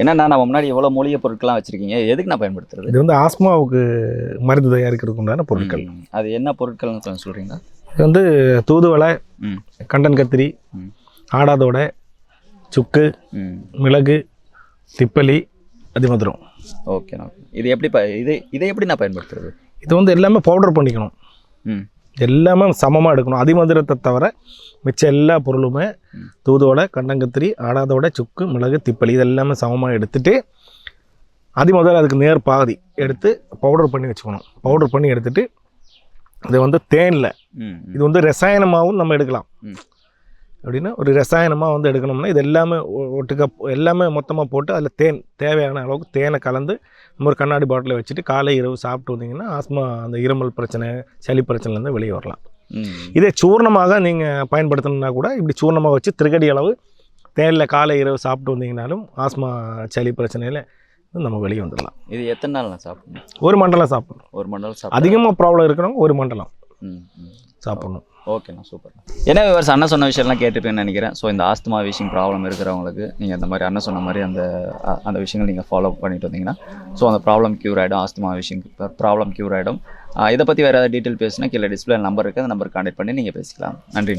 என்னண்ணா நம்ம முன்னாடி எவ்வளோ மூலிகை பொருட்கள்லாம் வச்சுருக்கீங்க. எதுக்கு நான் பயன்படுத்துறது? இது வந்து ஆஸ்மாவுக்கு மருந்து தயாரிக்கிறதுக்கு உண்டான பொருட்கள். அது என்ன பொருட்கள்னு கொஞ்சம் சொல்கிறீங்களா இது வந்து தூதுவளை கண்டன் கத்திரி. ஆடாதோடை சுக்கு மிளகு திப்பலி அதிமதுரம் ஓகேண்ணா இது எப்படி இது இதை எப்படி நான் பயன்படுத்துறது? இது வந்து எல்லாமே பவுடர் பண்ணிக்கணும். ம். எல்லாமே சமமாக எடுக்கணும் அதிமதுரத்தை தவிர மிச்ச எல்லா பொருளுமே ம். தூதுவளை கண்டங்கத்திரி ஆடாதோடை சுக்கு மிளகு திப்பலி இது எல்லாமே சமமாக எடுத்துட்டு அதிமதுரம் அதுக்கு நேர் பாதி எடுத்து பவுடர் பண்ணி வச்சுக்கணும் பவுடர் பண்ணி எடுத்துட்டு இது வந்து தேனில். இது வந்து ரசாயனமாகவும் நம்ம எடுக்கலாம். அப்படின்னா ஒரு ரசாயனமாக வந்து எடுக்கணும்னா இது எல்லாமே ஒட்டுக்கா எல்லாமே மொத்தமாக போட்டு அதில் தேன் தேவையான அளவுக்கு தேனை கலந்து நம்ம ஒரு கண்ணாடி பாட்டிலில் வச்சுட்டு காலை இரவு சாப்பிட்டு வந்தீங்கன்னா ஆஸ்மா அந்த இருமல் பிரச்சனை சளி பிரச்சனைலேருந்து வெளியே வரலாம். இதே சூர்ணமாக நீங்கள் பயன்படுத்தணும்னா கூட இப்படி சூர்ணமாக வச்சு திருகடி அளவு தேனில் காலை இரவு சாப்பிட்டு வந்தீங்கனாலும் ஆஸ்மா சளி பிரச்சனையில் நம்ம வெளியே வந்துடலாம். இது எத்தனை நாள் சாப்பிடணும்? ஒரு மண்டலம் சாப்பிடணும். ஒரு மண்டலம் அதிகமாக ப்ராப்ளம் இருக்கிறவங்க ஒரு மண்டலம் சாப்பிடணும். ஓகேண்ணா சூப்பர் என்ன விவர்ஸ் அண்ணன் சொன்ன விஷயம்லாம் கேட்டுப்பேன்னு நினைக்கிறேன். ஸோ இந்த ஆஸ்துமா விஷயம் ப்ராப்ளம் இருக்கிறவங்களுக்கு நீங்கள் இந்த மாதிரி அண்ணன் சொன்ன மாதிரி அந்த அந்த விஷயங்கள் நீங்கள் ஃபாலோ பண்ணிட்டு வந்தீங்கன்னா ஸோ அந்த ப்ராப்ளம் க்யூர் ஆகிடும் ஆஸ்துமா விஷயம் ப்ராப்ளம் க்யூர் ஆகிடும் இதை பற்றி வேறு ஏதாவது டீட்டெயில் பேசுனா கீழே டிஸ்பிளே நம்பர் இருக்குது அந்த நம்பர் கான்டெக்ட் பண்ணி நீங்கள் பேசிக்கலாம். நன்றி